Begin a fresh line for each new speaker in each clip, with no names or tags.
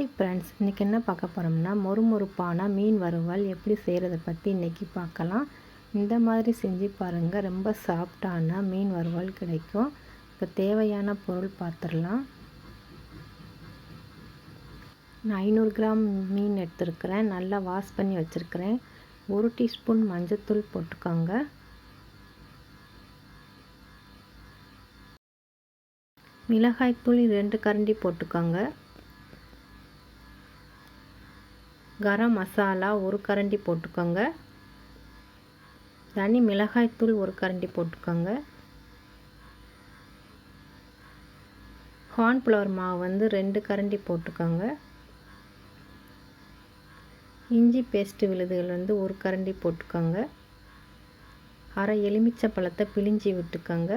Hi friends இன்றைக்கி என்ன பார்க்க போகிறோம்னா மொறுமொறுப்பான மீன் வறுவல் எப்படி செய்கிறத பற்றி இன்றைக்கி பார்க்கலாம். இந்த மாதிரி செஞ்சு பாருங்கள் ரொம்ப சாஃப்டான மீன் வறுவல் கிடைக்கும். இப்போ தேவையான பொருள் பார்த்துடலாம். நான் ஐநூறு கிராம் மீன் எடுத்துருக்கிறேன். நல்லா வாஷ் பண்ணி வச்சுருக்கிறேன். ஒரு டீஸ்பூன் மஞ்சத்தூள் போட்டுக்கோங்க. மிளகாய்த்தூள் ரெண்டு கரண்டி போட்டுக்கோங்க. கரம் மசாலா ஒரு கரண்டி போட்டுக்கோங்க. தனி மிளகாய்த்தூள் ஒரு கரண்டி போட்டுக்கோங்க. கார்ன்ஃப்ளவர் மாவு வந்து ரெண்டு கரண்டி போட்டுக்கோங்க. இஞ்சி பேஸ்ட்டு விழுதுகள் வந்து ஒரு கரண்டி போட்டுக்கோங்க. அரை எலுமிச்சை பழத்தை பிழிஞ்சி விட்டுக்கோங்க.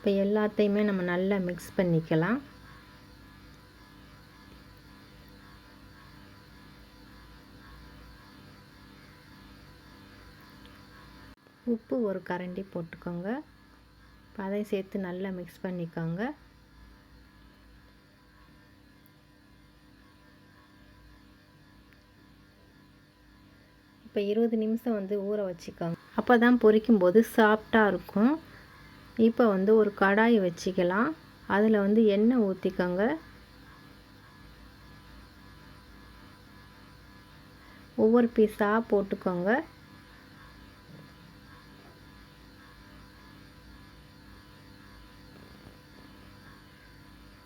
இப்போ எல்லாத்தையுமே நம்ம நல்லா மிக்ஸ் பண்ணிக்கலாம். உப்பு ஒரு கரண்டி போட்டுக்கோங்க. அதையும் சேர்த்து நல்லா மிக்ஸ் பண்ணிக்கோங்க. இப்போ இருபது நிமிஷம் வந்து ஊற வச்சுக்கோங்க. அப்போ தான் பொரிக்கும்போது சாஃப்டாக இருக்கும். இப்போ வந்து ஒரு கடாய் வச்சுக்கலாம். அதில் வந்து எண்ணெய் ஊற்றிக்கோங்க ஒவ்வொரு பீஸாக போட்டுக்கோங்க.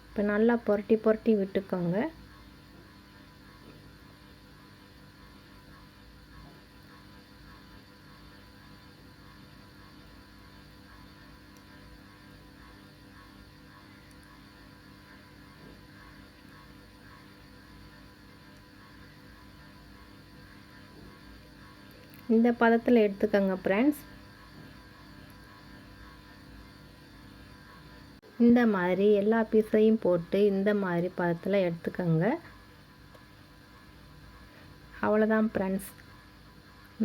இப்போ நல்லா புரட்டி புரட்டி விட்டுக்கோங்க. இந்த பதத்தில் எடுத்துக்கோங்க ஃப்ரெண்ட்ஸ் இந்த மாதிரி எல்லா பீஸையும் போட்டு இந்த மாதிரி பதத்தில் எடுத்துக்கோங்க. அவ்வளோதான் ஃப்ரெண்ட்ஸ்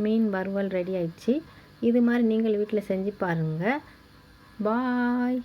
மீன் வறுவல் ரெடி ஆயிடுச்சு. இது மாதிரி நீங்கள் வீட்டில் செஞ்சு பாருங்கள் பாய்